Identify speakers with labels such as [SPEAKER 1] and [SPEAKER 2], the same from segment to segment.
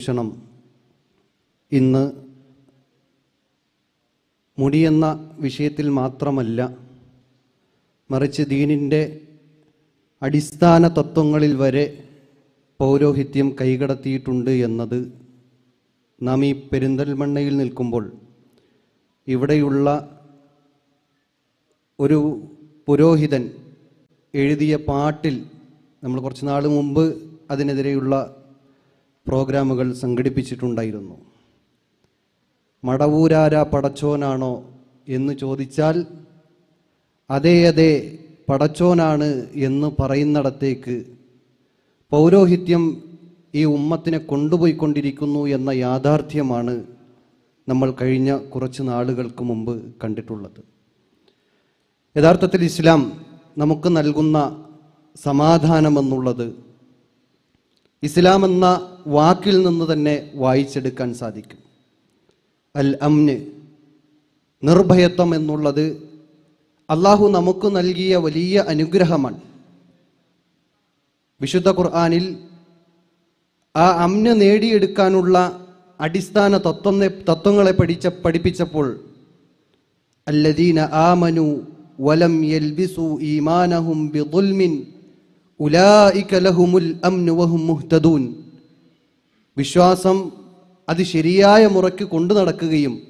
[SPEAKER 1] ക്ഷണം. ഇന്ന് മുടിയെന്ന വിഷയത്തിൽ മാത്രമല്ല മറിച്ച് ദീനിന്റെ അടിസ്ഥാന തത്വങ്ങളിൽ വരെ പൗരോഹിത്യം കൈകടത്തിയിട്ടുണ്ട് എന്നത് നാം ഈ പെരിന്തൽമണ്ണയിൽ നിൽക്കുമ്പോൾ ഇവിടെയുള്ള ഒരു പുരോഹിതൻ എഴുതിയ പാട്ടിൽ നമ്മൾ കുറച്ച് നാൾ മുമ്പ് അതിനെതിരെയുള്ള പ്രോഗ്രാമുകൾ സംഘടിപ്പിച്ചിട്ടുണ്ടായിരുന്നു. മടവൂരാര പടച്ചോനാണോ എന്ന് ചോദിച്ചാൽ അതേ അതെ പടച്ചോനാണ് എന്ന് പറയുന്നിടത്തേക്ക് പൗരോഹിത്യം ഈ ഉമ്മത്തിനെ കൊണ്ടുപോയിക്കൊണ്ടിരിക്കുന്നു എന്ന യാഥാർത്ഥ്യമാണ് നമ്മൾ കഴിഞ്ഞ കുറച്ച് നാളുകൾക്ക് മുമ്പ് കണ്ടിട്ടുള്ളത്. യഥാർത്ഥത്തിൽ ഇസ്ലാം നമുക്ക് നൽകുന്ന സമാധാനമെന്നുള്ളത് ഇസ്ലാം എന്ന വാക്കിൽ നിന്ന് തന്നെ വായിച്ചെടുക്കാൻ സാധിക്കും. അൽ അമ്ന് നിർഭയത്വം എന്നുള്ളത് അള്ളാഹു നമുക്ക് നൽകിയ വലിയ അനുഗ്രഹമാണ്. വിശുദ്ധ ഖുർആാനിൽ ആ അമ്ന് നേടിയെടുക്കാനുള്ള അടിസ്ഥാന തത്വം തത്വങ്ങളെ പഠിച്ച പഠിപ്പിച്ചപ്പോൾ അല്ലദീന ആമനു വലം യൽബിസു ഈമാനഹും ബിദുൽമിൻ ഉലായിക ലഹുമുൽ അംനു വഹും മുഹ്തദൂൻ. വിശ്വാസം അത് ശരിയായ മുറയ്ക്ക് കൊണ്ടു നടക്കുകയും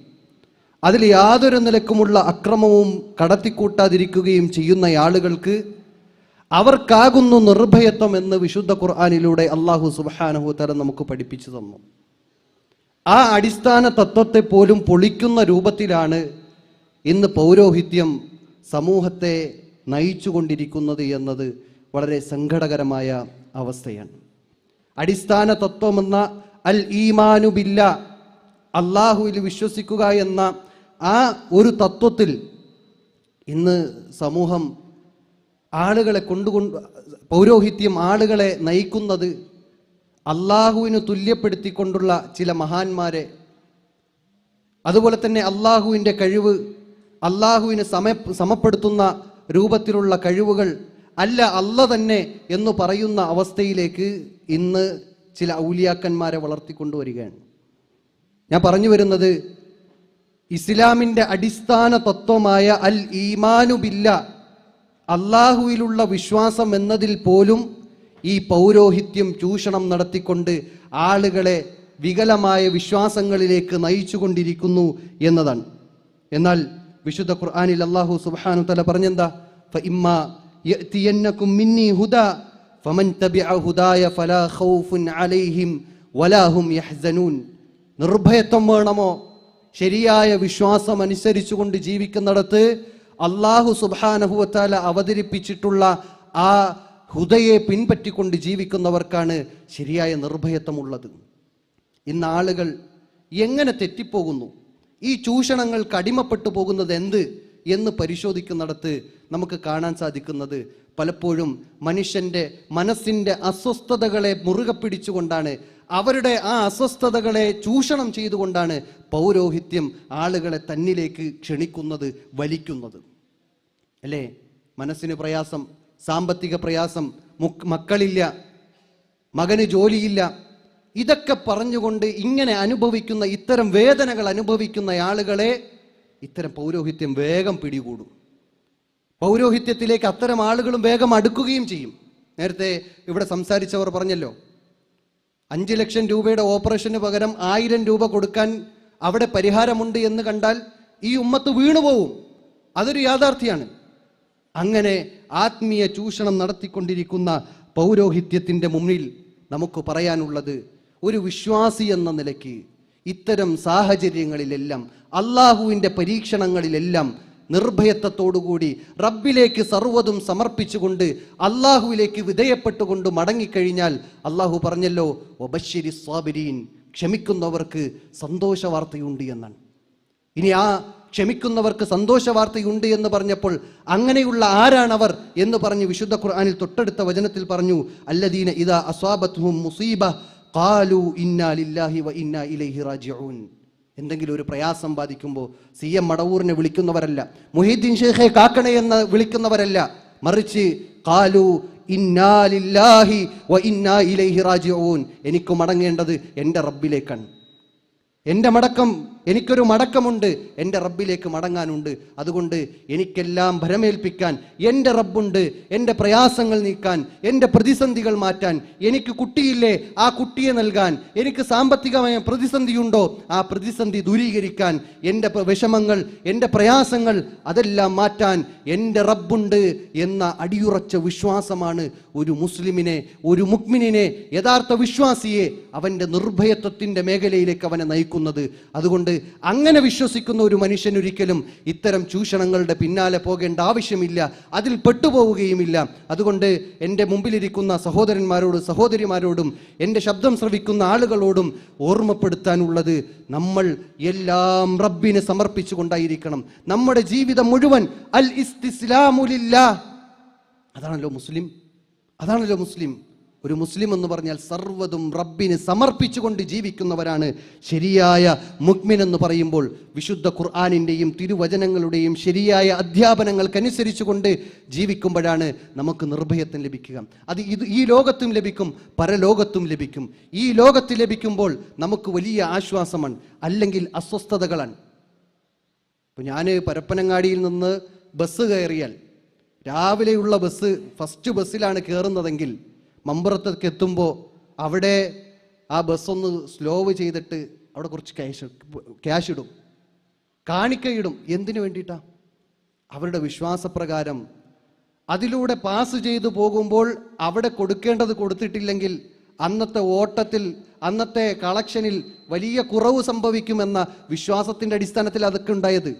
[SPEAKER 1] അതിൽ യാതൊരു നിലക്കുമുള്ള അക്രമവും കടത്തിക്കൂട്ടാതിരിക്കുകയും ചെയ്യുന്ന ആളുകൾക്ക് അവർക്കാകുന്നു നിർഭയത്വം എന്ന് വിശുദ്ധ ഖുർആാനിലൂടെ അള്ളാഹു സുബാനഹു തരം നമുക്ക് പഠിപ്പിച്ചു തന്നു. ആ അടിസ്ഥാന തത്വത്തെ പോലും പൊളിക്കുന്ന രൂപത്തിലാണ് ഇന്ന് പൗരോഹിത്യം സമൂഹത്തെ നയിച്ചുകൊണ്ടിരിക്കുന്നത് എന്നത് വളരെ സങ്കടകരമായ അവസ്ഥയാണ്. അടിസ്ഥാന തത്വമെന്ന അൽ ഈമാനുബില്ല അള്ളാഹുവിൽ വിശ്വസിക്കുക എന്ന ആ ഒരു തത്വത്തിൽ ഇന്ന് സമൂഹം ആളുകളെ കൊണ്ടുകൊണ്ട് പൗരോഹിത്യം ആളുകളെ നയിക്കുന്നത് അള്ളാഹുവിന് തുല്യപ്പെടുത്തിക്കൊണ്ടുള്ള ചില മഹാന്മാരെ. അതുപോലെ തന്നെ അള്ളാഹുവിന്റെ കഴിവ് അള്ളാഹുവിന് സമ സമപ്പെടുത്തുന്ന രൂപത്തിലുള്ള കഴിവുകൾ അല്ല അല്ല തന്നെ എന്ന് പറയുന്ന അവസ്ഥയിലേക്ക് ഇന്ന് ചില ഔലിയാക്കന്മാരെ വളർത്തിക്കൊണ്ടുവരികയാണ്. ഞാൻ പറഞ്ഞു വരുന്നത് ഇസ്ലാമിന്റെ അടിസ്ഥാന തത്വമായ അൽ ഈമാനുബില്ല അള്ളാഹുവിലുള്ള വിശ്വാസം എന്നതിൽ പോലും ഈ പൗരോഹിത്യം ചൂഷണം നടത്തിക്കൊണ്ട് ആളുകളെ വികലമായ വിശ്വാസങ്ങളിലേക്ക് നയിച്ചുകൊണ്ടിരിക്കുന്നു എന്നതാണ്. എന്നാൽ വിശുദ്ധ ഖുർആാനിൽ അള്ളാഹു സുബാനു തല പറഞ്ഞെന്താ? ഫഇമ്മ നിർഭയത്വം വേണമോ? ശരിയായ വിശ്വാസം അനുസരിച്ചുകൊണ്ട് ജീവിക്കുന്നിടത്ത് അള്ളാഹു സുബാനഹുവത്താല അവതരിപ്പിച്ചിട്ടുള്ള ആ ഹുദയെ പിൻപറ്റിക്കൊണ്ട് ജീവിക്കുന്നവർക്കാണ് ശരിയായ നിർഭയത്വമുള്ളത്. ഇന്ന് ആളുകൾ എങ്ങനെ തെറ്റിപ്പോകുന്നു? ഈ ചൂഷണങ്ങൾക്ക് അടിമപ്പെട്ടു പോകുന്നത് എന്ത്? എന്ന് പരിശോധിക്കുന്നിടത്ത് നമുക്ക് കാണാൻ സാധിക്കുന്നത് പലപ്പോഴും മനുഷ്യന്റെ മനസ്സിന്റെ അസ്വസ്ഥതകളെ മുറുകെ പിടിച്ചുകൊണ്ടാണ്. അവരുടെ ആ അസ്വസ്ഥതകളെ ചൂഷണം ചെയ്തുകൊണ്ടാണ് പൗരോഹിത്യം ആളുകളെ തന്നിലേക്ക് ക്ഷണിക്കുന്നത് വലിക്കുന്നത്. അല്ലേ? മനസ്സിന് പ്രയാസം സാമ്പത്തിക പ്രയാസം മുക്ക് മക്കളില്ല മകന് ജോലിയില്ല. ഇതൊക്കെ പറഞ്ഞുകൊണ്ട് ഇങ്ങനെ അനുഭവിക്കുന്ന ഇത്തരം വേദനകൾ അനുഭവിക്കുന്ന ആളുകളെ ഇത്തരം പൗരോഹിത്യം വേഗം പിടികൂടും. പൗരോഹിത്യത്തിലേക്ക് അത്തരം ആളുകളും വേഗം അടുക്കുകയും ചെയ്യും. നേരത്തെ ഇവിടെ സംസാരിച്ചവർ പറഞ്ഞല്ലോ അഞ്ച് ലക്ഷം രൂപയുടെ ഓപ്പറേഷന് പകരം ആയിരം രൂപ കൊടുക്കാൻ അവിടെ പരിഹാരമുണ്ട് എന്ന് കണ്ടാൽ ഈ ഉമ്മത്ത് വീണുപോവും അതൊരു യാഥാർത്ഥ്യമാണ് അങ്ങനെ ആത്മീയ ചൂഷണം നടത്തിക്കൊണ്ടിരിക്കുന്ന പൗരോഹിത്യത്തിന്റെ മുന്നിൽ നമുക്ക് പറയാനുള്ളത് ഒരു വിശ്വാസി എന്ന നിലയ്ക്ക് ഇത്തരം സാഹചര്യങ്ങളിലെല്ലാം അള്ളാഹുവിന്റെ പരീക്ഷണങ്ങളിലെല്ലാം നിർഭയത്വത്തോടുകൂടി റബ്ബിലേക്ക് സർവതും സമർപ്പിച്ചുകൊണ്ട് അള്ളാഹുവിലേക്ക് വിധേയപ്പെട്ടുകൊണ്ട് മടങ്ങിക്കഴിഞ്ഞാൽ അള്ളാഹു പറഞ്ഞല്ലോ ഒബശ്ശിരി സ്വാബിരീൻ ക്ഷമിക്കുന്നവർക്ക് സന്തോഷ വാർത്തയുണ്ട് എന്നാണ്. ഇനി ആ ക്ഷമിക്കുന്നവർക്ക് സന്തോഷ വാർത്തയുണ്ട് എന്ന് പറഞ്ഞപ്പോൾ അങ്ങനെയുള്ള ആരാണവർ എന്ന് പറഞ്ഞ് വിശുദ്ധ ഖുർആാനിൽ തൊട്ടടുത്ത വചനത്തിൽ പറഞ്ഞു അല്ലദീന ഇതാ അസ്വാബത്ഹും മുസീബ കാലു ഇന്നാലില്ലാഹി വ ഇന്നാ ഇലൈഹി റാജിഊൻ. എന്തെങ്കിലും ഒരു പ്രയാസം ബാധിക്കുമ്പോൾ സി എം മടവൂറിനെ വിളിക്കുന്നവരല്ല മുഹീദ്ദീൻ ഷേഖെ കാക്കണേ എന്ന് വിളിക്കുന്നവരല്ല. മറിച്ച് കാലു ഇന്നാലില്ലാഹി വ ഇലൈഹി റാജിഊൻ. എനിക്ക് മടങ്ങേണ്ടത് എന്റെ റബ്ബിലേക്കാണ്. എന്റെ മടക്കം എനിക്കൊരു മടക്കമുണ്ട്. എന്റെ റബ്ബിലേക്ക് മടങ്ങാനുണ്ട്. അതുകൊണ്ട് എനിക്കെല്ലാം ഭരമേൽപ്പിക്കാൻ എന്റെ റബ്ബുണ്ട്. എന്റെ പ്രയാസങ്ങൾ നീക്കാൻ എന്റെ പ്രതിസന്ധികൾ മാറ്റാൻ എനിക്ക് കുട്ടിയില്ലേ? ആ കുട്ടിയെ നൽകാൻ എനിക്ക് സാമ്പത്തികമായ പ്രതിസന്ധിയുണ്ടോ? ആ പ്രതിസന്ധി ദൂരീകരിക്കാൻ എന്റെ വിഷമങ്ങൾ എന്റെ പ്രയാസങ്ങൾ അതെല്ലാം മാറ്റാൻ എന്റെ റബ്ബുണ്ട് എന്ന അടിയുറച്ച വിശ്വാസമാണ് ഒരു മുസ്ലിമിനെ ഒരു മുക്മിനെ യഥാർത്ഥ വിശ്വാസിയെ അവന്റെ നിർഭയത്വത്തിന്റെ മേഖലയിലേക്ക് അവനെ നയിക്കുന്നത്. അതുകൊണ്ട് അങ്ങനെ വിശ്വസിക്കുന്ന ഒരു മനുഷ്യൻ ഒരിക്കലും ഇത്തരം ചൂഷണങ്ങളുടെ പിന്നാലെ പോകേണ്ട ആവശ്യമില്ല. അതിൽ പെട്ടുപോവുകയുമില്ല. അതുകൊണ്ട് എന്റെ മുമ്പിലിരിക്കുന്ന സഹോദരന്മാരോടും സഹോദരിമാരോടും എന്റെ ശബ്ദം ശ്രവിക്കുന്ന ആളുകളോടും ഓർമ്മപ്പെടുത്താനുള്ളത് നമ്മൾ എല്ലാം റബ്ബിന് സമർപ്പിച്ചുകൊണ്ടായിരിക്കണം. നമ്മുടെ ജീവിതം മുഴുവൻ അൽ ഇസ്തിസ്ലാമുലില്ല അതാണല്ലോ മുസ്ലിം. അതാണല്ലോ മുസ്ലിം. ഒരു മുസ്ലിം എന്ന് പറഞ്ഞാൽ സർവതും റബ്ബിന് സമർപ്പിച്ചുകൊണ്ട് ജീവിക്കുന്നവരാണ് ശരിയായ മുക്മിൻ എന്ന് പറയുമ്പോൾ വിശുദ്ധ ഖുർആാനിന്റെയും തിരുവചനങ്ങളുടെയും ശരിയായ അധ്യാപനങ്ങൾക്കനുസരിച്ചുകൊണ്ട് ജീവിക്കുമ്പോഴാണ് നമുക്ക് നിർഭയത്വം ലഭിക്കുക. അത് ഇത് ഈ ലോകത്തും ലഭിക്കും പരലോകത്തും ലഭിക്കും. ഈ ലോകത്ത് ലഭിക്കുമ്പോൾ നമുക്ക് വലിയ ആശ്വാസമാണ് അല്ലെങ്കിൽ അസ്വസ്ഥതകളാണ്. ഇപ്പം ഞാൻ പരപ്പനങ്ങാടിയിൽ നിന്ന് ബസ് കയറിയാൽ രാവിലെയുള്ള ബസ് ഫസ്റ്റ് ബസ്സിലാണ് കയറുന്നതെങ്കിൽ മമ്പുറത്തേക്ക് എത്തുമ്പോൾ അവിടെ ആ ബസ്സൊന്ന് സ്ലോവ് ചെയ്തിട്ട് അവിടെ കുറച്ച് ക്യാഷ് ക്യാഷ് ഇടും. കാണിക്കയിടും. എന്തിനു വേണ്ടിയിട്ടാ? അവരുടെ വിശ്വാസപ്രകാരം. അതിലൂടെ പാസ് ചെയ്തു പോകുമ്പോൾ അവിടെ കൊടുക്കേണ്ടത് കൊടുത്തിട്ടില്ലെങ്കിൽ അന്നത്തെ ഓട്ടത്തിൽ അന്നത്തെ കളക്ഷനിൽ വലിയ കുറവ് സംഭവിക്കുമെന്ന വിശ്വാസത്തിന്റെ അടിസ്ഥാനത്തിൽ അതൊക്കെ ഉണ്ടായത്.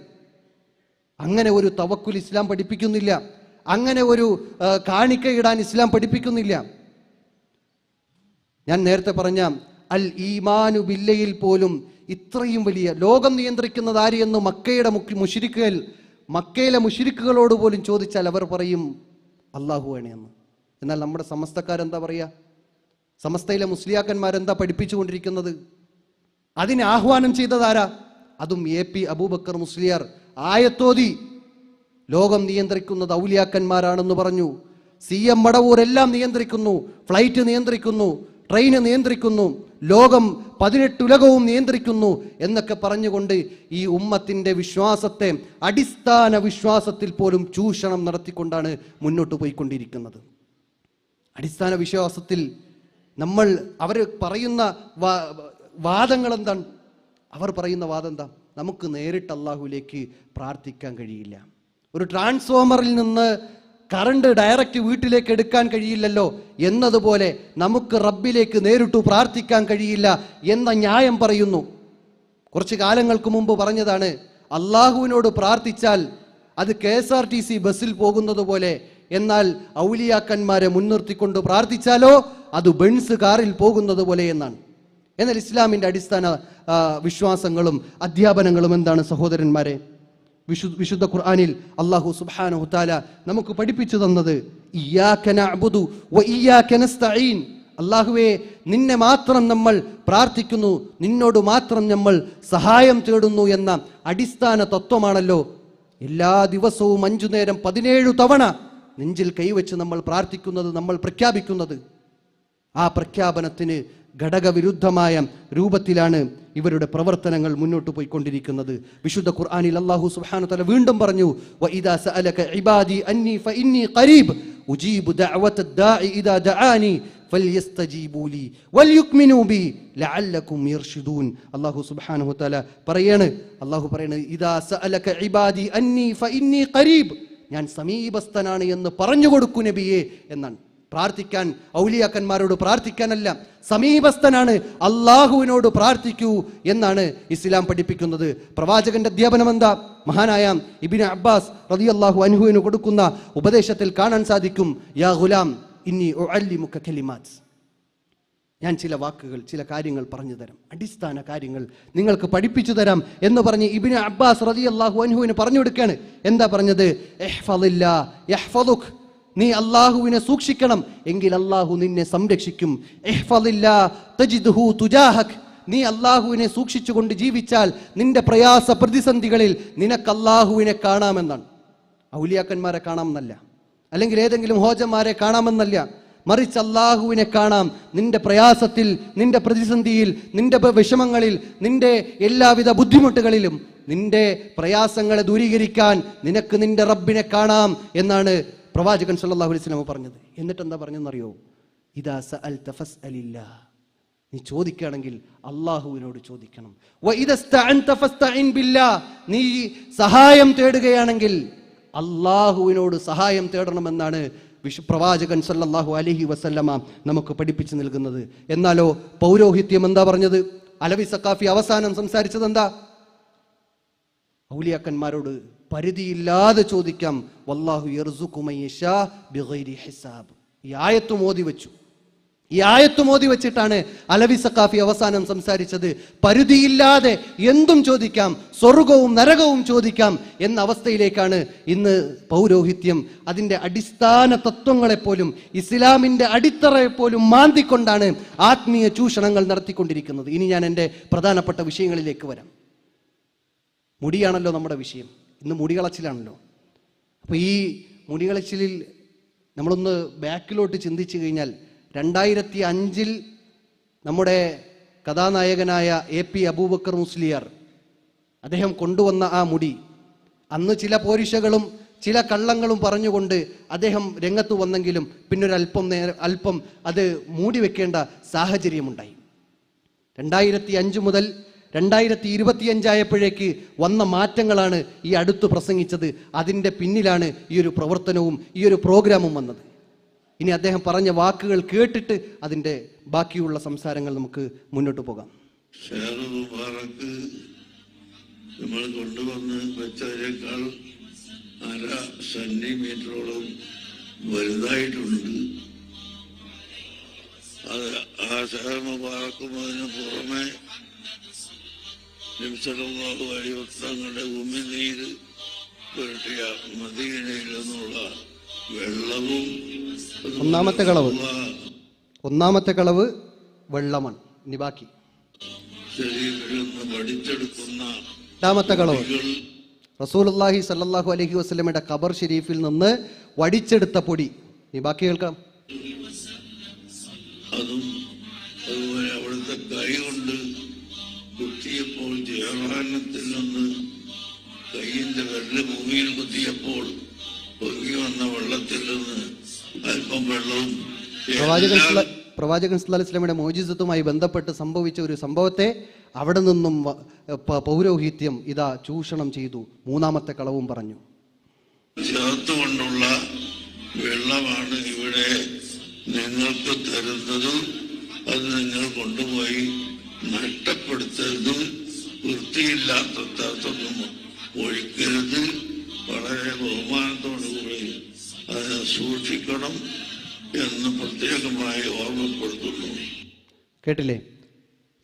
[SPEAKER 1] അങ്ങനെ ഒരു തവക്കുൽ ഇസ്ലാം പഠിപ്പിക്കുന്നില്ല. അങ്ങനെ ഒരു കാണിക്കയിടാൻ ഇസ്ലാം പഠിപ്പിക്കുന്നില്ല. ഞാൻ നേരത്തെ പറഞ്ഞ അൽ ഈമാനു ബില്ലയിൽ പോലും ഇത്രയും വലിയ ലോകം നിയന്ത്രിക്കുന്നത് ആരെയെന്ന് മക്കയുടെ മുക്കി മുഷിരിക്കുകൾ മക്കയിലെ മുഷിരിക്കുകളോട് പോലും ചോദിച്ചാൽ അവർ പറയും അള്ളാഹുവാണ് എന്ന്. എന്നാൽ നമ്മുടെ സമസ്തക്കാരെന്താ പറയുക സമസ്തയിലെ മുസ്ലിയാക്കന്മാരെന്താ പഠിപ്പിച്ചുകൊണ്ടിരിക്കുന്നത്? അതിനെ ആഹ്വാനം ചെയ്തതാരാ അതും എ പി അബൂബക്കർ മുസ്ലിയാർ. ആയത്തോതി ലോകം നിയന്ത്രിക്കുന്നത് ഔലിയാക്കന്മാരാണെന്ന് പറഞ്ഞു. സി എം മടവൂർ എല്ലാം നിയന്ത്രിക്കുന്നു ഫ്ലൈറ്റ് നിയന്ത്രിക്കുന്നു. ട്രെയിന് നിയന്ത്രിക്കുന്നു ലോകം പതിനെട്ടുലകവും നിയന്ത്രിക്കുന്നു എന്നൊക്കെ പറഞ്ഞുകൊണ്ട് ഈ ഉമ്മത്തിന്റെ വിശ്വാസത്തെ അടിസ്ഥാന വിശ്വാസത്തിൽ പോലും ചൂഷണം നടത്തിക്കൊണ്ടാണ് മുന്നോട്ട് പോയിക്കൊണ്ടിരിക്കുന്നത്. അടിസ്ഥാന വിശ്വാസത്തിൽ നമ്മൾ അവർ പറയുന്ന വാദങ്ങൾ എന്താണ് അവർ പറയുന്ന വാദം എന്താ നമുക്ക് നേരിട്ട് അള്ളാഹുലേക്ക് പ്രാർത്ഥിക്കാൻ കഴിയില്ല. ഒരു ട്രാൻസ്ഫോമറിൽ നിന്ന് കറണ്ട് ഡയറക്റ്റ് വീട്ടിലേക്ക് എടുക്കാൻ കഴിയില്ലല്ലോ എന്നതുപോലെ നമുക്ക് റബ്ബിലേക്ക് നേരിട്ടു പ്രാർത്ഥിക്കാൻ കഴിയില്ല എന്ന ന്യായം പറയുന്നു. കുറച്ച് കാലങ്ങൾക്ക് മുമ്പ് പറഞ്ഞതാണ് അള്ളാഹുവിനോട് പ്രാർത്ഥിച്ചാൽ അത് K S R T C ബസ്സിൽ പോകുന്നത് പോലെ എന്നാൽ ഔലിയാക്കന്മാരെ മുൻനിർത്തിക്കൊണ്ട് പ്രാർത്ഥിച്ചാലോ അത് ബെൻസ് കാറിൽ പോകുന്നത് പോലെ എന്നാണ്. എന്നാൽ ഇസ്ലാമിന്റെ അടിസ്ഥാന വിശ്വാസങ്ങളും അധ്യാപനങ്ങളും എന്താണ് സഹോദരന്മാരെ? വിശു വിശുദ്ധ ഖുർആാനിൽ അള്ളാഹു സുബാനഹു താല നമുക്ക് പഠിപ്പിച്ചു തന്നത് അള്ളാഹുവേ നിന്നെ മാത്രം നമ്മൾ പ്രാർത്ഥിക്കുന്നു നിന്നോട് മാത്രം നമ്മൾ സഹായം തേടുന്നു എന്ന അടിസ്ഥാന തത്വമാണല്ലോ. എല്ലാ ദിവസവും അഞ്ചു നേരം പതിനേഴു തവണ നെഞ്ചിൽ കൈവച്ച് നമ്മൾ പ്രാർത്ഥിക്കുന്നത് നമ്മൾ പ്രഖ്യാപിക്കുന്നത്. ആ പ്രഖ്യാപനത്തിന് ഘടകവിരുദ്ധമായ രൂപത്തിലാണ് ഇവരുടെ പ്രവർത്തനങ്ങൾ മുന്നോട്ട് പോയിക്കൊണ്ടിരിക്കുന്നത് വിശുദ്ധ ഖുർആനിൽ അല്ലാഹു സുബ്ഹാനഹു തആല വീണ്ടും പറഞ്ഞു വഇദാ സഅലക ഇബാദി അന്നി ഫഇന്നി ഖരീബ് ഉജീബു ദഅവത ദാഇ ഇദാ ദആനി ഫൽയസ്തജീബൂ ലി വൽയുക്മിനൂ ബി ലഅല്ലകും യർഷുദൂൻ അല്ലാഹു സുബ്ഹാനഹു തആല പറയാണ് അല്ലാഹു പറയാണ് ഇദാ സഅലക ഇബാദി അന്നി ഫഇന്നി ഖരീബ് ഞാൻ സമീപസ്ഥനാണ് എന്ന് പറഞ്ഞു കൊടുക്കൂ നബിയെ എന്നാണ് പ്രാർത്ഥിക്കാൻ ഔലിയാക്കന്മാരോട് പ്രാർത്ഥിക്കാനല്ല സമീപസ്ഥനാണ് അള്ളാഹുവിനോട് പ്രാർത്ഥിക്കൂ എന്നാണ് ഇസ്ലാം പഠിപ്പിക്കുന്നത്. പ്രവാചകന്റെ അധ്യാപനം എന്താ? മഹാനായ ഇബിൻ അബ്ബാസ് റതി അള്ളാഹു അനുഹുവിന് കൊടുക്കുന്ന ഉപദേശത്തിൽ കാണാൻ സാധിക്കും യാ ഗുലാം കലിമാത്ത്. ഞാൻ ചില വാക്കുകൾ ചില കാര്യങ്ങൾ പറഞ്ഞു തരാം. അടിസ്ഥാന കാര്യങ്ങൾ നിങ്ങൾക്ക് പഠിപ്പിച്ചു തരാം എന്ന് പറഞ്ഞ് ഇബിന് അബ്ബാസ് റതി അള്ളാഹു അനുഹുവിന് പറഞ്ഞു കൊടുക്കുകയാണ്. എന്താ പറഞ്ഞത്. നീ അള്ളാഹുവിനെ സൂക്ഷിക്കണം എങ്കിൽ അള്ളാഹു നിന്നെ സംരക്ഷിക്കും. നീ അള്ളാഹുവിനെ സൂക്ഷിച്ചുകൊണ്ട് ജീവിച്ചാൽ നിന്റെ പ്രയാസ പ്രതിസന്ധികളിൽ നിനക്ക് അള്ളാഹുവിനെ കാണാമെന്നാണ്. ഔലിയാക്കന്മാരെ കാണാമെന്നല്ല. അല്ലെങ്കിൽ ഏതെങ്കിലും ഹോജന്മാരെ കാണാമെന്നല്ല. മറിച്ച് അള്ളാഹുവിനെ കാണാം. നിന്റെ പ്രയാസത്തിൽ നിന്റെ പ്രതിസന്ധിയിൽ നിന്റെ വിഷമങ്ങളിൽ നിന്റെ എല്ലാവിധ ബുദ്ധിമുട്ടുകളിലും നിന്റെ പ്രയാസങ്ങളെ ദൂരീകരിക്കാൻ നിനക്ക് നിന്റെ റബ്ബിനെ കാണാം എന്നാണ് പ്രവാചകൻ സല്ലാഹു അലൈഹി വസല്ലം പറഞ്ഞത്. എന്നിട്ട് എന്താ പറഞ്ഞെന്നറിയോ ഇതാ തഫസ് അലില്ല നീ ചോദിക്കുകയാണെങ്കിൽ അള്ളാഹുവിനോട് ചോദിക്കണം. നീ സഹായം തേടുകയാണെങ്കിൽ അള്ളാഹുവിനോട് സഹായം തേടണമെന്നാണ് വിശു പ്രവാചകൻ സല്ലല്ലാഹു അലൈഹി വസല്ലമ നമുക്ക് പഠിപ്പിച്ചു നൽകുന്നത്. എന്നാലോ പൗരോഹിത്യം എന്താ പറഞ്ഞത്? അലവി സക്കാഫി അവസാനം സംസാരിച്ചത് എന്താ ഔലിയാക്കന്മാരോട് പരിധിയില്ലാതെ ചോദിക്കാം വല്ലാഹു ഹിസാബ്. ഈ ആയത്ത് മോദി വെച്ചു. ഈ ആയത്ത് മോദി വെച്ചിട്ടാണ് അലവി സക്കാഫി അവസാനം സംസാരിച്ചത്. പരിധിയില്ലാതെ എന്തും ചോദിക്കാം സ്വർഗവും നരകവും ചോദിക്കാം എന്ന അവസ്ഥയിലേക്കാണ് ഇന്ന് പൗരോഹിത്യം അതിന്റെ അടിസ്ഥാന തത്വങ്ങളെപ്പോലും ഇസ്ലാമിന്റെ അടിത്തറയെപ്പോലും മാന്തിക്കൊണ്ടാണ് ആത്മീയ ചൂഷണങ്ങൾ നടത്തിക്കൊണ്ടിരിക്കുന്നത്. ഇനി ഞാൻ എന്റെ പ്രധാനപ്പെട്ട വിഷയങ്ങളിലേക്ക് വരാം. മുടിയാണല്ലോ നമ്മുടെ വിഷയം. ഇന്ന് മുടികളച്ചിലാണല്ലോ അപ്പോൾ ഈ മുടികളച്ചിലിൽ നമ്മളൊന്ന് ബാക്കിലോട്ട് ചിന്തിച്ചു കഴിഞ്ഞാൽ രണ്ടായിരത്തി അഞ്ചിൽ നമ്മുടെ കഥാനായകനായ എ പി അബൂബക്കർ മുസ്ലിയാർ അദ്ദേഹം കൊണ്ടുവന്ന ആ മുടി അന്ന് ചില പോരിശകളും ചില കള്ളങ്ങളും പറഞ്ഞുകൊണ്ട് അദ്ദേഹം രംഗത്ത് വന്നെങ്കിലും പിന്നൊരല്പം നേരം അല്പം അത് മൂടി വെക്കേണ്ട സാഹചര്യമുണ്ടായി. രണ്ടായിരത്തി അഞ്ച് മുതൽ രണ്ടായിരത്തി ഇരുപത്തിയഞ്ചായപ്പോഴേക്ക് വന്ന മാറ്റങ്ങളാണ് ഈ അടുത്ത് പ്രസംഗിച്ചത്. അതിന്റെ പിന്നിലാണ് ഈ ഒരു പ്രവർത്തനവും ഈ ഒരു പ്രോഗ്രാമും വന്നത്. ഇനി അദ്ദേഹം പറഞ്ഞ വാക്കുകൾ കേട്ടിട്ട് അതിന്റെ ബാക്കിയുള്ള സംസാരങ്ങൾ നമുക്ക് മുന്നോട്ട് പോകാം.
[SPEAKER 2] നമ്മൾ കൊണ്ടുവന്ന് വെച്ചതിനേക്കാൾ അര സെന്റിമീറ്ററോളം വലുതായിട്ടുണ്ട്. അത് ആ ഷെയർ മുബാറക്കും അതിന് പുറമെ നിമിഷങ്ങളോ വഴിവൃത്തങ്ങളുടെ ഉമിനീര് പുരട്ടിയ മദീനയിൽ നിന്നുള്ള വെള്ളവും
[SPEAKER 1] ഒന്നാമത്തെ കളവ്. ഒന്നാമത്തെ കളവ് വെള്ളമാണ്. ഇനി ബാക്കി. രണ്ടാമത്തെ കളവ്. റസൂലുള്ളാഹി സല്ലല്ലാഹു അലൈഹി വസല്ലമയുടെ ഖബർ ഷെരീഫിൽ നിന്ന് വടിച്ചെടുത്ത പൊടി. നീ ബാക്കി കേൾക്കാം.
[SPEAKER 2] അതും ജയറാനത്തിൽ നിന്ന് കയ്യിന്റെ വിരൽ ഭൂമിയിൽ കുത്തിയപ്പോൾ ഒഴുകി വന്ന വെള്ളത്തിൽ നിന്ന് അല്പം വെള്ളവും
[SPEAKER 1] പ്രവാചകൻ
[SPEAKER 2] എല്ലാം
[SPEAKER 1] മോചിതത്വമായി ബന്ധപ്പെട്ട് സംഭവിച്ച ഒരു സംഭവത്തെ അവിടെ നിന്നും പൗരോഹിത്യം ഇതാ ചൂഷണം ചെയ്തു. മൂന്നാമത്തെ കളവും പറഞ്ഞു.
[SPEAKER 2] ചേർത്തുകൊണ്ടുള്ള വെള്ളമാണ് ഇവിടെ നിങ്ങൾക്ക് തരുന്നതും അത് നിങ്ങൾ കൊണ്ടുപോയി നഷ്ടപ്പെടുത്തരുത് വൃത്തിയില്ലാത്ത സ്ഥലത്തൊന്നും ഒഴിക്കരുത്. വളരെ ബഹുമാനത്തോടുകൂടി അതിനെ സൂക്ഷിക്കണം എന്ന് പ്രത്യേകമായി ഓർമ്മപ്പെടുത്തുന്നു.
[SPEAKER 1] കേട്ടില്ലേ?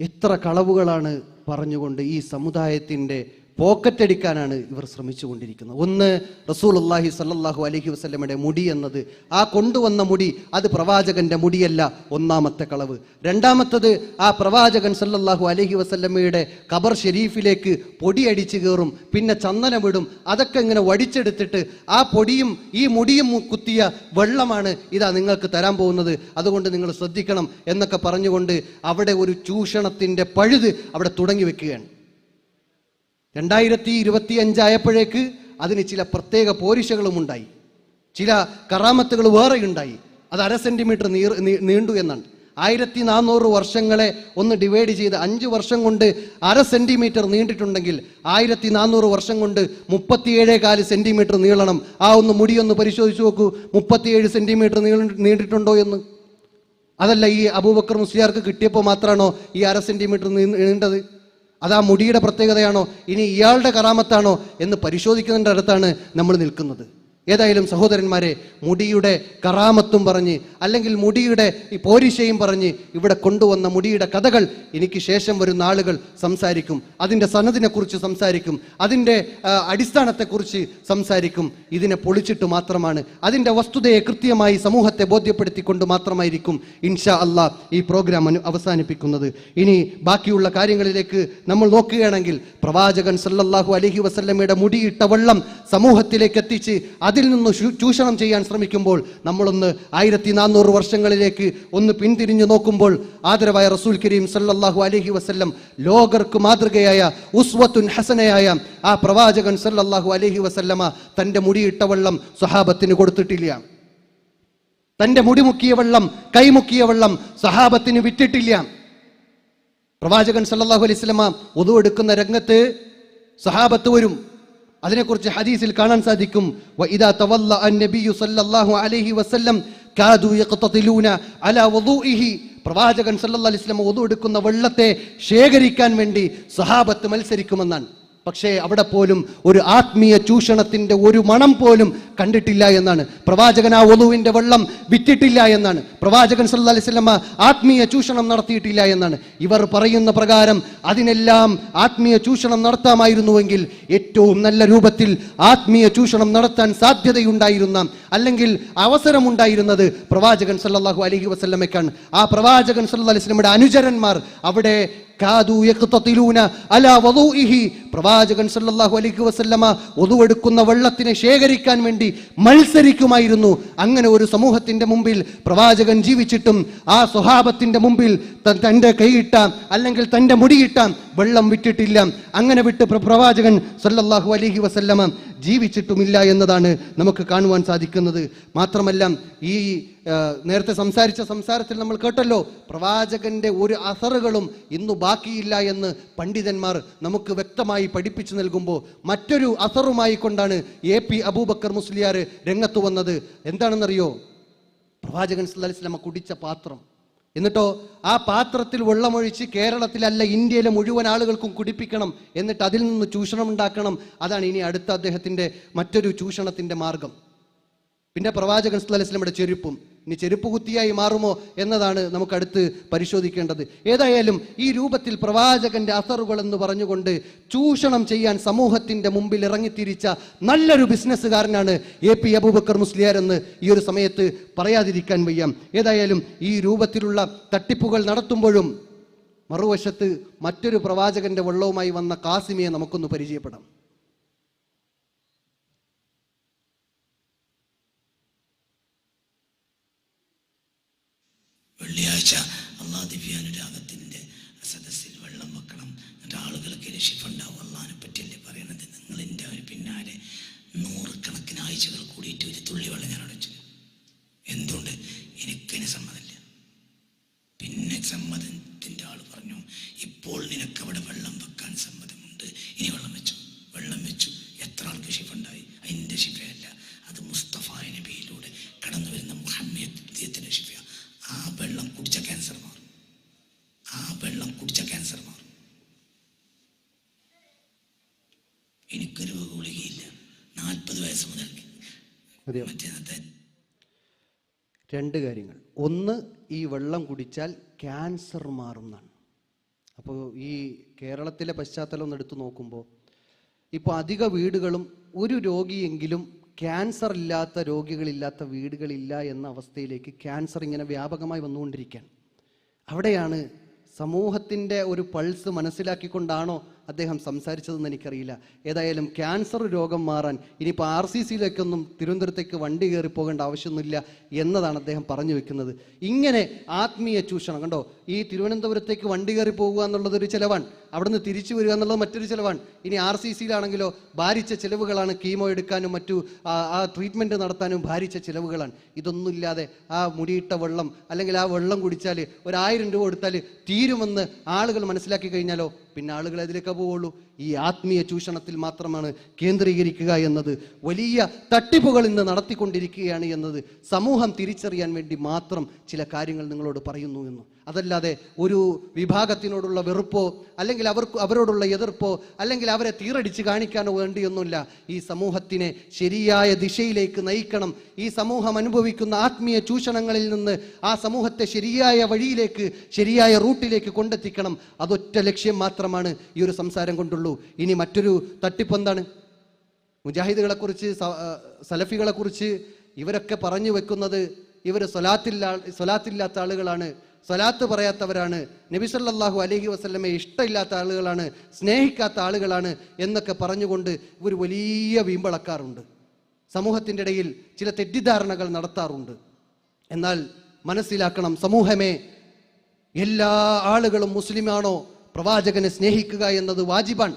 [SPEAKER 1] എത്ര കളവുകളാണ് പറഞ്ഞുകൊണ്ട് ഈ സമുദായത്തിന്റെ പോക്കറ്റടിക്കാനാണ് ഇവർ ശ്രമിച്ചുകൊണ്ടിരിക്കുന്നത്. ഒന്ന് റസൂൽ അള്ളാഹി സല്ലാഹു അലഹി വസ്ലമയുടെ മുടി എന്നത്. ആ കൊണ്ടുവന്ന മുടി അത് പ്രവാചകന്റെ മുടിയല്ല ഒന്നാമത്തെ കളവ്. രണ്ടാമത്തത് ആ പ്രവാചകൻ സല്ലല്ലാഹു അലഹി വസ്ലമയുടെ ഖബർ ഷെരീഫിലേക്ക് പൊടിയടിച്ച് കയറും പിന്നെ ചന്ദനമിടും അതൊക്കെ ഇങ്ങനെ വടിച്ചെടുത്തിട്ട് ആ പൊടിയും ഈ മുടിയും കുത്തിയ വെള്ളമാണ് ഇതാ നിങ്ങൾക്ക് തരാൻ പോകുന്നത്. അതുകൊണ്ട് നിങ്ങൾ ശ്രദ്ധിക്കണം എന്നൊക്കെ പറഞ്ഞുകൊണ്ട് അവിടെ ഒരു ചൂഷണത്തിന്റെ പഴുത് അവിടെ തുടങ്ങി വെക്കുകയാണ്. രണ്ടായിരത്തി ഇരുപത്തി അഞ്ചായപ്പോഴേക്ക് അതിന് ചില പ്രത്യേക പോരിശകളും ഉണ്ടായി. ചില കറാമത്തുകൾ വേറെ ഉണ്ടായി. അത് അര സെന്റിമീറ്റർ നീർ നീണ്ടു എന്നാണ്. ആയിരത്തി നാനൂറ് വർഷങ്ങളെ ഒന്ന് ഡിവൈഡ് ചെയ്ത് അഞ്ച് വർഷം കൊണ്ട് അര സെന്റിമീറ്റർ നീണ്ടിട്ടുണ്ടെങ്കിൽ ആയിരത്തി നാനൂറ് വർഷം കൊണ്ട് മുപ്പത്തിയേഴേ കാൽ സെന്റിമീറ്റർ നീളണം. ആ ഒന്ന് മുടിയൊന്ന് പരിശോധിച്ച് നോക്കൂ. മുപ്പത്തിയേഴ് സെന്റിമീറ്റർ നീണ്ടിട്ടുണ്ടോ എന്ന്. അതല്ല ഈ അബൂബക്കർ മുസ്ലിയാർക്ക് കിട്ടിയപ്പോൾ മാത്രമാണോ ഈ അര സെന്റിമീറ്റർ നീണ്ടത്? അത് ആ മുടിയുടെ പ്രത്യേകതയാണോ? ഇനി ഇയാളുടെ കറാമത്താണോ എന്ന് പരിശോധിക്കുന്നതിന്റെ അടുത്താണ് നമ്മൾ നിൽക്കുന്നത്. ഏതായാലും സഹോദരന്മാരെ മുടിയുടെ കറാമത്തും പറഞ്ഞ് അല്ലെങ്കിൽ മുടിയുടെ ഈ പോരിശയും പറഞ്ഞ് ഇവിടെ കൊണ്ടുവന്ന മുടിയുടെ കഥകൾ എനിക്ക് ശേഷം വരുന്ന ആളുകൾ സംസാരിക്കും. അതിന്റെ സന്നദ്ധിനെക്കുറിച്ച് സംസാരിക്കും. അതിന്റെ അടിസ്ഥാനത്തെക്കുറിച്ച് സംസാരിക്കും. ഇതിനെ പൊളിച്ചിട്ട് മാത്രമാണ്. അതിന്റെ വസ്തുതയെ കൃത്യമായി സമൂഹത്തെ ബോധ്യപ്പെടുത്തിക്കൊണ്ട് മാത്രമായിരിക്കും ഇൻഷാ അള്ളാ ഈ പ്രോഗ്രാം അവസാനിപ്പിക്കുന്നത്. ഇനി ബാക്കിയുള്ള കാര്യങ്ങളിലേക്ക് നമ്മൾ നോക്കുകയാണെങ്കിൽ പ്രവാചകൻ സല്ലല്ലാഹു അലഹി വസല്ലമയുടെ മുടിയിട്ട വെള്ളം സമൂഹത്തിലേക്ക് എത്തിച്ച് അതിൽ നിന്ന് ചൂഷണം ചെയ്യാൻ ശ്രമിക്കുമ്പോൾ നമ്മളൊന്ന് ആയിരത്തി നാനൂറ് വർഷങ്ങളിലേക്ക് ഒന്ന് പിന്തിരിഞ്ഞു നോക്കുമ്പോൾ ആദരവായ റസൂൽ കരീം സല്ലാഹു അലഹി വസല്ലം ലോകർക്ക് മാതൃകയായ ഉസ്വത്തുൻ ഹസനയായ ആ പ്രവാചകൻ സല്ലാഹു അലഹി വസല്ലമ തന്റെ മുടിയിട്ട വെള്ളം സ്വഹാബത്തിന് കൊടുത്തിട്ടില്ല. തന്റെ മുടിമുക്കിയ വെള്ളം കൈമുക്കിയ വെള്ളം സഹാബത്തിന് വിറ്റിട്ടില്ല. പ്രവാചകൻ സല്ലാഹു അലൈഹി സ്വലമ ഒതുവെടുക്കുന്ന രംഗത്ത് സഹാബത്ത് വരും. അതിനെക്കുറിച്ച് ഹദീസിൽ കാണാൻ സാധിക്കും. വഇദാ തവല്ല അൻ-നബിയ്യു സല്ലല്ലാഹു അലൈഹി വസല്ലം കാദു യഖ്തതിലൂന അലാ വുദൂഇഹി. പ്രവാചകൻ സല്ലല്ലാഹു അലൈഹി വസല്ലം ഒതു എടുക്കുന്ന വെള്ളത്തെ ശേഖരിക്കാൻ വേണ്ടി സഹാബത്ത് മത്സരിക്കുമെന്നാണ്. പക്ഷേ അവിടെ പോലും ഒരു ആത്മീയ ചൂഷണത്തിന്റെ ഒരു മണം പോലും കണ്ടിട്ടില്ല എന്നാണ്. പ്രവാചകൻ ആ ഒലുവിന്റെ വെള്ളം വിറ്റിട്ടില്ല എന്നാണ്. പ്രവാചകൻ സല്ല അലൈഹി വസല്ലമ ആത്മീയ ചൂഷണം നടത്തിയിട്ടില്ല എന്നാണ്. ഇവർ പറയുന്ന പ്രകാരം അതിനെല്ലാം ആത്മീയ ചൂഷണം നടത്താമായിരുന്നുവെങ്കിൽ ഏറ്റവും നല്ല രൂപത്തിൽ ആത്മീയ ചൂഷണം നടത്താൻ സാധ്യതയുണ്ടായിരുന്ന അല്ലെങ്കിൽ അവസരമുണ്ടായിരുന്നത് പ്രവാചകൻ സല്ലാഹു അലഹി വസ്ലമയ്ക്കാണ് ആ പ്രവാചകൻ സല്ല അലൈഹി വസല്ലമയുടെ അനുചരന്മാർ അവിടെ പ്രവാചകൻ സല്ലല്ലാഹു അലൈഹി വസല്ലമ ഒതുവെടുക്കുന്ന വെള്ളത്തിനെ ശേഖരിക്കാൻ വേണ്ടി മത്സരിക്കുമായിരുന്നു. അങ്ങനെ ഒരു സമൂഹത്തിന്റെ മുമ്പിൽ പ്രവാചകൻ ജീവിച്ചിട്ടും ആ സ്വഭാവത്തിന്റെ മുമ്പിൽ തന്റെ കൈയിട്ട അല്ലെങ്കിൽ തന്റെ മുടിയിട്ട വെള്ളം വിട്ടിട്ടില്ല അങ്ങനെ വിട്ട് പ്രവാചകൻ സല്ലല്ലാഹു അലൈഹി വസല്ലമ ജീവിച്ചിട്ടുമില്ല എന്നതാണ് നമുക്ക് കാണുവാൻ സാധിക്കുന്നത്. മാത്രമല്ല ഈ നേരത്തെ സംസാരിച്ച സംസാരത്തിൽ നമ്മൾ കേട്ടല്ലോ പ്രവാചകന്റെ ഒരു അസറുകളും ഇന്നു ബാക്കിയില്ല എന്ന് പണ്ഡിതന്മാർ നമുക്ക് വ്യക്തമായി പഠിപ്പിച്ചു നൽകുമ്പോൾ മറ്റൊരു അസറുമായി കൊണ്ടാണ് എ പി അബൂബക്കർ മുസ്ലിയാർ രംഗത്ത് വന്നത്. എന്താണെന്നറിയോ? പ്രവാചകൻ വസല്ലമ കുടിച്ച പാത്രം. എന്നിട്ടോ ആ പാത്രത്തിൽ വെള്ളമൊഴിച്ച് കേരളത്തിലല്ല ഇന്ത്യയിലെ മുഴുവൻ ആളുകൾക്കും കുടിപ്പിക്കണം എന്നിട്ട് അതിൽ നിന്ന് ചൂഷണം ഉണ്ടാക്കണം അതാണ് ഇനി അടുത്ത അദ്ദേഹത്തിന്റെ മറ്റൊരു ചൂഷണത്തിന്റെ മാർഗം. പിന്നെ പ്രവാചകൻ വസല്ലമയുടെ ചെരുപ്പും. ഇനി ചെരുപ്പ് കുത്തിയായി മാറുമോ എന്നതാണ് നമുക്ക് അടുത്ത് പരിശോധിക്കേണ്ടത്. ഏതായാലും ഈ രൂപത്തിൽ പ്രവാചകന്റെ അസറുകൾ എന്ന് പറഞ്ഞുകൊണ്ട് ചൂഷണം ചെയ്യാൻ സമൂഹത്തിന്റെ മുമ്പിൽ ഇറങ്ങിത്തിരിച്ച നല്ലൊരു ബിസിനസ്സുകാരനാണ് എ പി അബൂബക്കർ മുസ്ലിയാർ എന്ന് ഈ ഒരു സമയത്ത് പറയാതിരിക്കാൻ വയ്യ. ഏതായാലും ഈ രൂപത്തിലുള്ള തട്ടിപ്പുകൾ നടത്തുമ്പോഴും മറുവശത്ത് മറ്റൊരു പ്രവാചകന്റെ വെള്ളവുമായി വന്ന കാസിമിയെ നമുക്കൊന്ന് പരിചയപ്പെടാം.
[SPEAKER 3] വെള്ളിയാഴ്ച അള്ളാഹ് ദിവ്യാനുരാഗത്തിന്റെ സദസ്സിൽ
[SPEAKER 1] മതിയോ? രണ്ട് കാര്യങ്ങൾ. ഒന്ന് ഈ വെള്ളം കുടിച്ചാൽ ക്യാൻസർ മാറുന്നതാണ്. അപ്പോൾ ഈ കേരളത്തിലെ പശ്ചാത്തലം ഒന്ന് എടുത്തു നോക്കുമ്പോൾ ഇപ്പോൾ അധിക വീടുകളും ഒരു രോഗിയെങ്കിലും ക്യാൻസർ ഇല്ലാത്ത രോഗികളില്ലാത്ത വീടുകളില്ല എന്ന അവസ്ഥയിലേക്ക് ക്യാൻസർ ഇങ്ങനെ വ്യാപകമായി വന്നുകൊണ്ടിരിക്കുകയാണ്. അവിടെയാണ് സമൂഹത്തിന്റെ ഒരു പൾസ് മനസ്സിലാക്കിക്കൊണ്ടാണോ അദ്ദേഹം സംസാരിച്ചതെന്ന് എനിക്കറിയില്ല. ഏതായാലും ക്യാൻസർ രോഗം മാറാൻ ഇനിയിപ്പോൾ ആർ സി സിയിലേക്കൊന്നും തിരുവനന്തപുരത്തേക്ക് വണ്ടി കയറി പോകേണ്ട ആവശ്യമൊന്നുമില്ല എന്നതാണ് അദ്ദേഹം പറഞ്ഞു വെക്കുന്നത്. ഇങ്ങനെ ആത്മീയ ചൂഷണം കണ്ടോ? ഈ തിരുവനന്തപുരത്തേക്ക് വണ്ടി കയറി പോകുക എന്നുള്ളതൊരു ചിലവാണ്. അവിടുന്ന് തിരിച്ചു വരിക എന്നുള്ളത് മറ്റൊരു ചിലവാണ്. ഇനി ആർ സി സിയിലാണെങ്കിലോ ഭാരിച്ച ചിലവുകളാണ് കീമോ എടുക്കാനും മറ്റു ആ- ട്രീറ്റ്മെന്റ് നടത്താനും ഭാരിച്ച ചിലവുകളാണ്. ഇതൊന്നുമില്ലാതെ ആ മുടിയിട്ട വെള്ളം അല്ലെങ്കിൽ ആ വെള്ളം കുടിച്ചാൽ ഒരായിരം രൂപ കൊടുത്താൽ തീരുമെന്ന് ആളുകൾ മനസ്സിലാക്കി കഴിഞ്ഞാലോ? പിന്നെ ആളുകൾ അതിലേക്ക് പോവുള്ളൂ ഈ ആത്മീയ ചൂഷണത്തിൽ മാത്രമാണ് കേന്ദ്രീകരിക്കുക എന്നത്. വലിയ തട്ടിപ്പുകൾ ഇന്ന് നടത്തിക്കൊണ്ടിരിക്കുകയാണ് എന്നത്. സമൂഹം തിരിച്ചറിയാൻ വേണ്ടി മാത്രം ചില കാര്യങ്ങൾ നിങ്ങളോട് പറയുന്നു എന്ന്. അതല്ലാതെ ഒരു വിഭാഗത്തിനോടുള്ള വെറുപ്പോ അല്ലെങ്കിൽ അവർക്ക് അവരോടുള്ള എതിർപ്പോ അല്ലെങ്കിൽ അവരെ തീറടിച്ച് കാണിക്കാനോ വേണ്ടിയൊന്നുമില്ല. ഈ സമൂഹത്തിനെ ശരിയായ ദിശയിലേക്ക് നയിക്കണം. ഈ സമൂഹം അനുഭവിക്കുന്ന ആത്മീയ ചൂഷണങ്ങളിൽ നിന്ന് ആ സമൂഹത്തെ ശരിയായ വഴിയിലേക്ക് ശരിയായ റൂട്ടിലേക്ക് കൊണ്ടെത്തിക്കണം. അതൊറ്റ ലക്ഷ്യം മാത്രമാണ് ഈ ഒരു സംസാരം കൊണ്ടുള്ളൂ. ഇനി മറ്റൊരു തട്ടിപ്പ് എന്താണ്? മുജാഹിദുകളെ കുറിച്ച് സലഫികളെ കുറിച്ച് ഇവരൊക്കെ പറഞ്ഞു വെക്കുന്നത് ഇവർ സ്വലാത്തില്ല സ്വലാത്തില്ലാത്ത ആളുകളാണ്. സ്വലാത്ത് പറയാത്തവരാണ്. നബി സല്ലല്ലാഹു അലൈഹി വസ്ലമെ ഇഷ്ടമില്ലാത്ത ആളുകളാണ് സ്നേഹിക്കാത്ത ആളുകളാണ് എന്നൊക്കെ പറഞ്ഞുകൊണ്ട് ഇവർ വലിയ വീമ്പളക്കാറുണ്ട്. സമൂഹത്തിന്റെ ഇടയിൽ ചില തെറ്റിദ്ധാരണകൾ നടത്താറുണ്ട്. എന്നാൽ മനസ്സിലാക്കണം സമൂഹമേ എല്ലാ ആളുകളും മുസ്ലിമാണോ? പ്രവാചകനെ സ്നേഹിക്കുക എന്നത് വാജിബാണ്.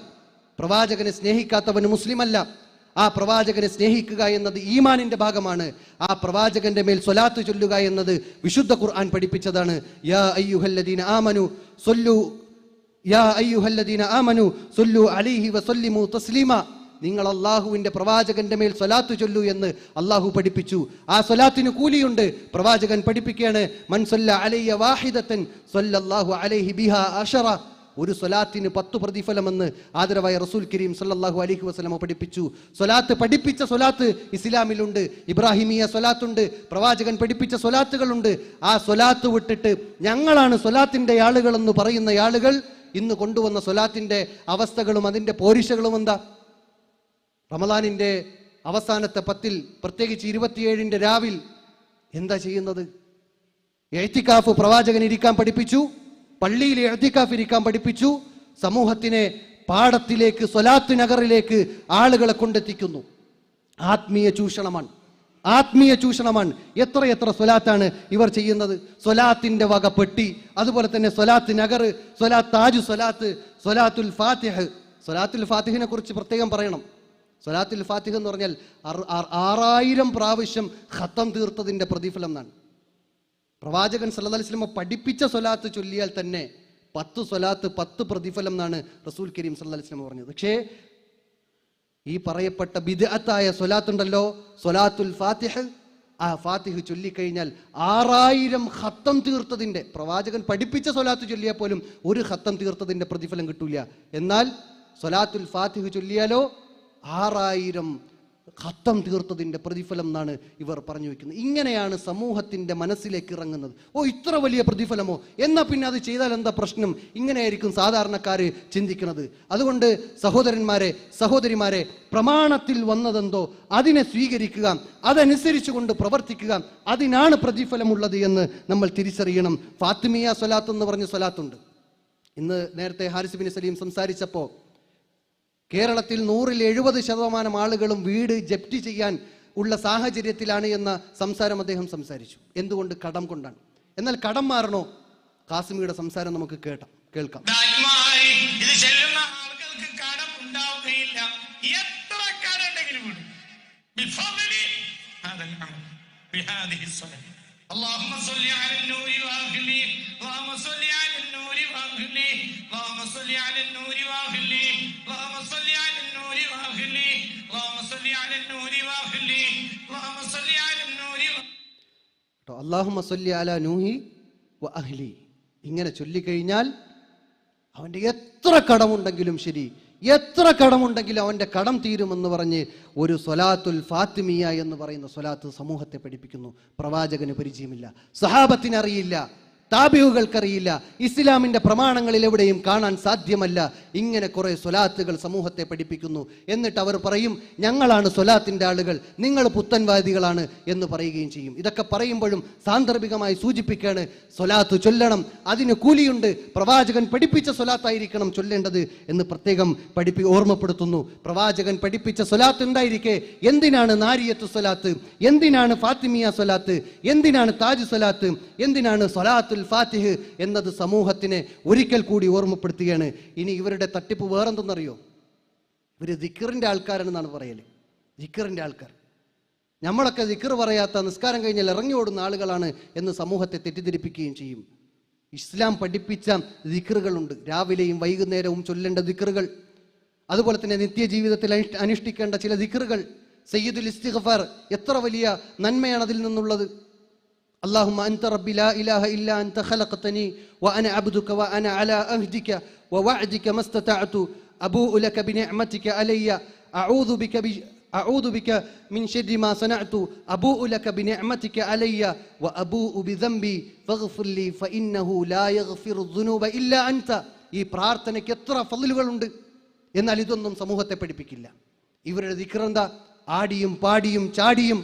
[SPEAKER 1] പ്രവാചകനെ സ്നേഹിക്കാത്തവന് മുസ്ലിമല്ല. ആ പ്രവാചകനെ സ്നേഹിക്കുക എന്നത് ഈമാനിന്റെ ഭാഗമാണ്. ആ പ്രവാചകന്റെ മേൽ സ്വലാത്ത് ചൊല്ലുക എന്നത് വിശുദ്ധ ഖുർആൻ പഠിപ്പിച്ചതാണ്. യാ അയ്യുഹല്ലദീന യാ അയ്യുഹല്ലദീന നിങ്ങൾ അള്ളാഹുവിന്റെ പ്രവാചകന്റെ മേൽ സ്വലാത്ത് ചൊല്ലു എന്ന് അള്ളാഹു പഠിപ്പിച്ചു. ആ സ്വലാത്തിന് കൂലിയുണ്ട്. പ്രവാചകൻ പഠിപ്പിക്കുകയാണ് മൻ സൊല്ല അലയ്യ വാഹിദത്തൻ അലൈഹി ബിഹ അഷറ. ഒരു സ്വലാത്തിന് പത്തു പ്രതിഫലമെന്ന് ആദരവായ റസൂൽ കരീം സല്ലാഹു അലൈഹി വസ്ലമ പഠിപ്പിച്ചു. സ്വലാത്ത് പഠിപ്പിച്ച സ്വലാത്ത് ഇസ്ലാമിലുണ്ട്. ഇബ്രാഹിമിയ സ്വലാത്തുണ്ട്. പ്രവാചകൻ പഠിപ്പിച്ച സ്വലാത്തുകളുണ്ട്. ആ സ്വലാത്ത് വിട്ടിട്ട് ഞങ്ങളാണ് സ്വലാത്തിന്റെ ആളുകളെന്ന് പറയുന്ന ആളുകൾ ഇന്ന് കൊണ്ടുവന്ന സ്വലാത്തിന്റെ അവസ്ഥകളും അതിന്റെ പോരിശകളും എന്താ? റമദാനിന്റെ അവസാനത്തെ പത്തിൽ പ്രത്യേകിച്ച് ഇരുപത്തിയേഴിന്റെ രാവിൽ എന്താ ചെയ്യുന്നത്? എഴുത്തിക്കാഫ് പ്രവാചകൻ ഇരിക്കാൻ പഠിപ്പിച്ചു. പള്ളിയിൽ എഴുതിക്കാഫിരിക്കാൻ പഠിപ്പിച്ചു. സമൂഹത്തിനെ പാടത്തിലേക്ക് സ്വലാത്ത് നഗറിലേക്ക് ആളുകളെ കൊണ്ടെത്തിക്കുന്നു. ആത്മീയ ചൂഷണമാണ്. ആത്മീയ ചൂഷണമാണ്. എത്ര എത്ര സ്വലാത്താണ് ഇവർ ചെയ്യുന്നത്. സ്വലാത്തിന്റെ വക പെട്ടി അതുപോലെ തന്നെ സ്വലാത്ത് നഗർ സ്വലാത്ത് താജു സ്വലാത്ത് സ്വലാത്തുൽ ഫാത്തിഹ്. സ്വലാത്തുൽ ഫാത്തിഹിനെ കുറിച്ച് പ്രത്യേകം പറയണം. സ്വലാത്തുൽ ഫാത്തിഹ് എന്ന് പറഞ്ഞാൽ ആറ്- ആറ്- ആറായിരം പ്രാവശ്യം ഖത്തം തീർത്തതിന്റെ പ്രതിഫലം എന്നാണ്. പ്രവാചകൻ സല്ലല്ലാഹു അലൈഹി വസല്ലമ പഠിപ്പിച്ച സ്വലാത്ത് ചൊല്ലിയാൽ തന്നെ പത്ത് സ്വലാത്ത് പത്ത് പ്രതിഫലം എന്നാണ് റസൂൽ കരീം സല്ലല്ലാഹു അലൈഹി വസല്ലമ പറഞ്ഞത്. പക്ഷേ ഈ പറയപ്പെട്ട ബിദ്അത്തായ സ്വലാത്ത് ഉണ്ടല്ലോ സ്വലാത്തുൽ ഫാത്തിഹ്. ആ ഫാത്തിഹ് ചൊല്ലിക്കഴിഞ്ഞാൽ ആറായിരം ഹത്തം തീർത്തതിന്റെ പ്രവാചകൻ പഠിപ്പിച്ച സ്വലാത്ത് ചൊല്ലിയാൽ പോലും ഒരു ഹത്തം തീർത്തതിന്റെ പ്രതിഫലം കിട്ടൂല. എന്നാൽ സ്വലാത്തുൽ ഫാത്തിഹ് ചൊല്ലിയാലോ? ആറായിരം ഖത്തം തീർത്തതിന്റെ പ്രതിഫലം എന്നാണ് ഇവർ പറഞ്ഞു വെക്കുന്നത്. ഇങ്ങനെയാണ് സമൂഹത്തിന്റെ മനസ്സിലേക്ക് ഇറങ്ങുന്നത്. ഓ ഇത്ര വലിയ പ്രതിഫലമോ? എന്നാൽ പിന്നെ അത് ചെയ്താൽ എന്താ പ്രശ്നം? ഇങ്ങനെയായിരിക്കും സാധാരണക്കാർ ചിന്തിക്കുന്നത്. അതുകൊണ്ട് സഹോദരന്മാരെ സഹോദരിമാരെ പ്രമാണത്തിൽ വന്നതെന്തോ? അതിനെ സ്വീകരിക്കുക അതനുസരിച്ചു കൊണ്ട് പ്രവർത്തിക്കുക. അതിനാണ് പ്രതിഫലമുള്ളത് എന്ന് നമ്മൾ തിരിച്ചറിയണം. ഫാത്തിമിയ സ്വലാത്ത് എന്ന് പറഞ്ഞ സ്വലാത്തുണ്ട്. ഇന്ന് നേരത്തെ ഹാരിസ് ബിൻ സലീം സംസാരിച്ചപ്പോൾ കേരളത്തിൽ നൂറിൽ എഴുപത് ശതമാനം ആളുകളും വീട് ജപ്തി ചെയ്യാൻ ഉള്ള സാഹചര്യത്തിലാണ് എന്ന സംസാരം അദ്ദേഹം സംസാരിച്ചു എന്തുകൊണ്ട് കടം കൊണ്ടാണ് എന്നാൽ കടം മാറണോ കാസിമിയുടെ സംസാരം നമുക്ക് കേട്ടാം കേൾക്കാം
[SPEAKER 4] ദായ്മായി ഇത് ചെല്ലുന്ന ആളുകൾക്ക് കടം ഉണ്ടാവുകയില്ല എത്ര കടമുണ്ടെങ്കിലും വിടും ബിഫദ്ലി ഹദൽ അമൽ ബിഹാദിഹി സ്വലാത്ത് اللهم صل على النور واغفرني اللهم صل على النور واغفرني اللهم صل على النور واغفرني
[SPEAKER 1] കേട്ടോ. അള്ളാഹു സല്ലി അല നൂഹി വ അഹ്ലി. ഇങ്ങനെ ചൊല്ലിക്കഴിഞ്ഞാൽ അവന്റെ എത്ര കടമുണ്ടെങ്കിലും ശരി എത്ര കടമുണ്ടെങ്കിലും അവന്റെ കടം തീരുമെന്ന് പറഞ്ഞ് ഒരു സൊലാത്തുൽ ഫാത്തിമിയ എന്ന് പറയുന്ന സൊലാത്ത് സമൂഹത്തെ പഠിപ്പിക്കുന്നു. പ്രവാചകന് പരിചയമില്ല സഹാബത്തിന് അറിയില്ല താബിഹുകൾക്കറിയില്ല. ഇസ്ലാമിന്റെ പ്രമാണങ്ങളിൽ എവിടെയും കാണാൻ സാധ്യമല്ല. ഇങ്ങനെ കുറേ സ്വലാത്തുകൾ സമൂഹത്തെ പഠിപ്പിക്കുന്നു. എന്നിട്ട് അവർ പറയും ഞങ്ങളാണ് സ്വലാത്തിന്റെ ആളുകൾ. നിങ്ങൾ പുത്തൻവാദികളാണ് എന്ന് പറയുകയും ചെയ്യും. ഇതൊക്കെ പറയുമ്പോഴും സാന്ദർഭികമായി സൂചിപ്പിക്കുകയാണ് സ്വലാത്ത് ചൊല്ലണം. അതിന് കൂലിയുണ്ട്. പ്രവാചകൻ പഠിപ്പിച്ച സ്വലാത്തായിരിക്കണം ചൊല്ലേണ്ടത് എന്ന് പ്രത്യേകം പഠിപ്പി ഓർമ്മപ്പെടുത്തുന്നു. പ്രവാചകൻ പഠിപ്പിച്ച സ്വലാത്ത് ഉണ്ടായിരിക്കെ എന്തിനാണ് നാരിയത്ത് സ്വലാത്ത്? എന്തിനാണ് ഫാത്തിമിയ സ്വലാത്ത്? എന്തിനാണ് താജ് സ്വലാത്ത്? എന്തിനാണ് സ്വലാത്തുൽ ഫാത്തിഹ് എന്നത് സമൂഹത്തിനെ ഒരിക്കൽ കൂടി ഓർമ്മപ്പെടുത്തുകയാണ്. ഇനി ഇവരുടെ തട്ടിപ്പ് വേറെന്തെന്നറിയോ? ഇവർ ദിക്കറിന്റെ ആൾക്കാരാണെന്നാണ് പറയൽ ദിക്കറിന്റെ ആൾക്കാർ. നമ്മളൊക്കെ ദിക്കർ പറയാത്ത നിസ്കാരം കഴിഞ്ഞാൽ ഇറങ്ങി ഓടുന്ന ആളുകളാണ് എന്ന് സമൂഹത്തെ തെറ്റിദ്ധരിപ്പിക്കുകയും ചെയ്യും. ഇസ്ലാം പഠിപ്പിച്ച ദിക്കറുകളുണ്ട് രാവിലെയും വൈകുന്നേരവും ചൊല്ലേണ്ട ദിക്കറുകൾ അതുപോലെ തന്നെ നിത്യജീവിതത്തിൽ അനുഷ്ഠ- അനുഷ്ഠിക്കേണ്ട ചില ദിക്കറുകൾ സയ്യിദുൽ ഇസ്തിഗ്ഫാർ എത്ര വലിയ നന്മയാണ് അതിൽ നിന്നുള്ളത്. اللهم أنت ربي لا إله إلا أنت خلقتني وأنا عبدك وأنا على أهدك ووعدك ما استطعت أبوء لك بنعمتك علي أعوذ بك بج... أعوذ بك من شر ما صنعت أبوء لك بنعمتك علي وأبوء بذنبي فاغفر لي فإنه لا يغفر الذنوب إلا أنت ഈ പ്രാർത്ഥനയ്ക്ക് എത്ര ഫതിലുകളുണ്ട് എന്നാൽ ഇതൊന്നും സമൂഹത്തെ പഠിപ്പിക്കില്ല ഇവരുടെ ദിക്റന്ത ആടിയും പാടിയും ചാടിയും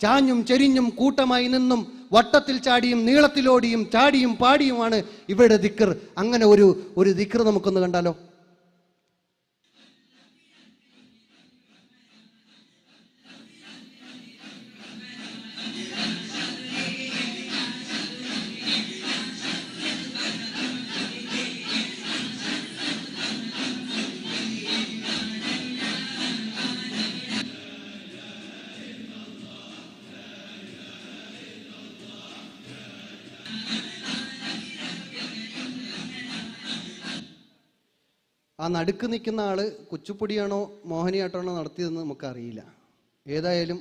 [SPEAKER 1] ചാഞ്ഞും ചെരിഞ്ഞും കൂട്ടമായി നിന്നും വട്ടത്തിൽ ചാടിയും നീളത്തിലോടിയും ചാടിയും പാടിയുമാണ് ഇവരുടെ ദിക്കർ അങ്ങനെ ഒരു ഒരു ദിക്കർ നമുക്കൊന്ന് കണ്ടാലോ? ആ നടുക്ക് നിൽക്കുന്ന ആൾ കുച്ചുപ്പൊടിയാണോ മോഹിനിയാട്ടമാണോ നടത്തിയതെന്ന് നമുക്കറിയില്ല. ഏതായാലും